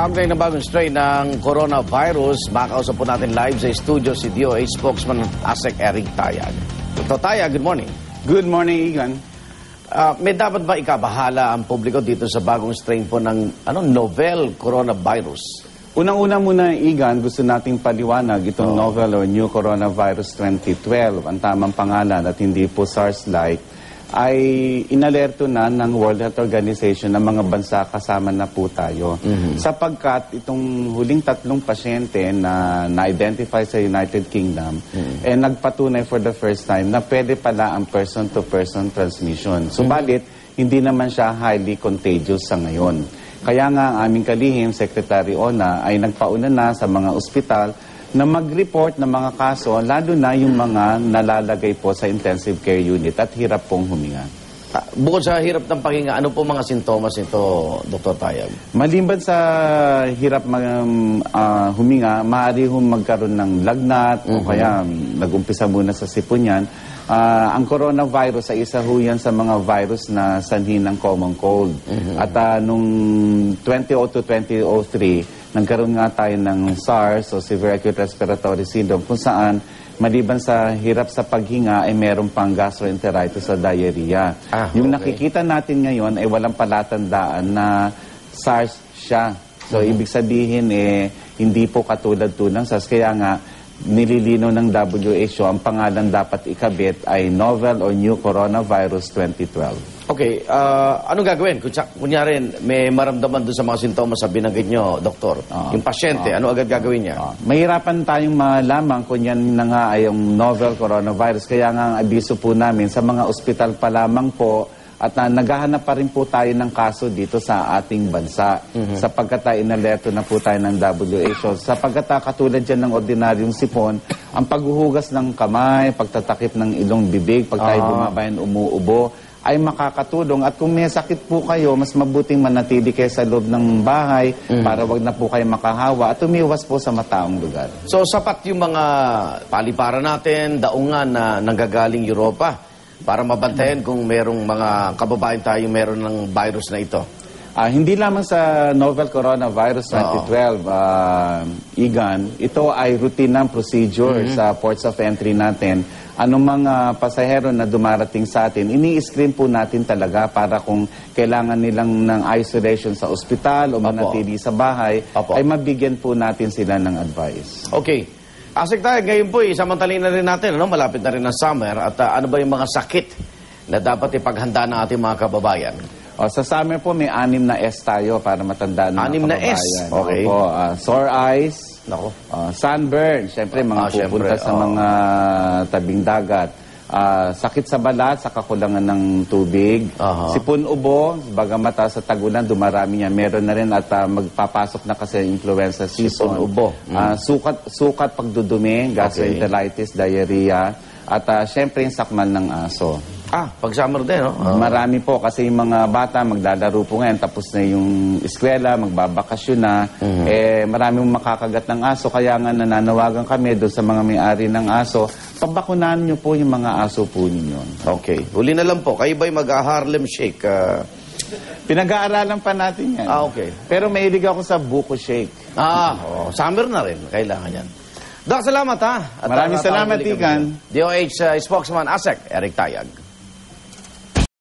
Kaugnay ng bagong strain ng coronavirus, makausap po natin live sa studio si DOH spokesman Asek Eric Tayag. Dr. Tayag, good morning. Good morning, Igan. Ah, may dapat ba ikabahala ang publiko dito sa bagong strain po ng ano, novel coronavirus? Unang-una muna, Igan, gusto nating paliwanag itong novel or New Coronavirus 2012, ang tamang pangalan at hindi po SARS-like, ay inalerto na ng World Health Organization ng mga bansa kasama na po tayo. Sapagkat itong huling tatlong pasyente na na-identify sa United Kingdom, eh nagpatunay for the first time na pwede pala ang person-to-person transmission. Subalit, hindi naman siya highly contagious sa ngayon. Kaya nga ang aming kalihim, Secretary Ona, ay nagpauna na sa mga ospital na mag-report ng mga kaso, lalo na yung mga nalalagay po sa intensive care unit at hirap pong huminga. Ah, bukod sa hirap ng pahinga, ano po mga sintomas nito, Dr. Tayag? Maliban sa hirap mag, um, ah, huminga, maaari hong magkaroon ng lagnat o kaya um, nag-umpisa muna sa sipon yan. Ah, ang coronavirus ay isa ho yan sa mga virus na sanhi ng common cold. At ah, nung 2002 2003, nagkaroon nga tayo ng SARS o Severe Acute Respiratory Syndrome kung saan maliban sa hirap sa paghinga ay meron pang gastroenteritis o diarrhea. Ah, Yung okay. nakikita natin ngayon ay walang palatandaan na SARS siya. So, ibig sabihin, eh, hindi po katulad to ng SARS. Kaya nga, nililino ng WHO, ang pangalan dapat ikabit ay Novel or New Coronavirus 2012. Okay, ah, anong gagawin? Kung, kunyari, may maramdaman doon sa mga sintomas sa binanggit nyo, doktor. Ah, yung pasyente, ano agad gagawin niya? Ah, mahirapan tayong malaman kung yan na nga ay yung novel coronavirus. Kaya nga ang abiso po namin sa mga ospital pa lamang po at na, naghahanap pa rin po tayo ng kaso dito sa ating bansa. Sapagkat tayo inalerto na po tayo ng WHO. Sapagkat ah, katulad dyan ng ordinaryong sipon, ang paghuhugas ng kamay, pagtatakip ng ilong bibig, pag tayo Ah. bumabayan umuubo, ay makakatulong. At kung may sakit po kayo, mas mabuting manatili kayo sa loob ng bahay para wag na po kayo makahawa at umiwas po sa mataong lugar. So, sapat yung mga paliparan natin, daungan na nanggagaling Europa para mabantayan kung merong mga kababayan tayo meron ng virus na ito. Ah, hindi lamang sa novel coronavirus 2012, ah, Igan, ito ay routine ng procedure sa ports of entry natin. Anong mga pasahero na dumarating sa atin, ini-screen po natin talaga para kung kailangan nilang ng isolation sa ospital o manatili sa bahay, Opo. ay mabigyan po natin sila ng advice. Okay. Asik tayo, ngayon po, isamantalin na rin natin, ano? malapit na rin ang summer, at ah, ano ba yung mga sakit na dapat ipaghanda ng ating mga kababayan? O, sa summer po, may anim na S tayo para matandaan ng Anim mga na S? kababayan. Okay. Opo, ah, sore eyes, Nako. Ah, sunburn, siyempre mga Ah, pupunta syempre, sa oo. mga tabing dagat. Ah, sakit sa balat sa kakulangan ng tubig. Aha. Sipon ubo, bagamat ah, sa tagulan dumarami niya. Meron na rin at ah, magpapasok na kasi influenza season. Ubo. Mm. Ah, sukat sukat pagdudumi, gastroenteritis, diarrhea at ah, syempre yung sakmal ng aso. Ah, pag summer din, no? Ah. Marami po kasi yung mga bata maglalaro po ngayon tapos na yung eskwela, magbabakasyon na. Mm-hmm. Eh marami mong makakagat ng aso kaya nga nananawagan kami doon sa mga may-ari ng aso. Pabakunahan niyo po yung mga aso po ninyo. Okay. Huli na lang po, kayo ba'y mag-Harlem Shake? Ah, Pinag-aaralan pa natin yan. ah, okay. Pero mahilig ako sa buko shake. Ah, oh, summer na rin. Kailangan yan. Dok, salamat ha. Maraming ah, salamat. Ikan. DOH uh, spokesman Asek, Eric Tayag.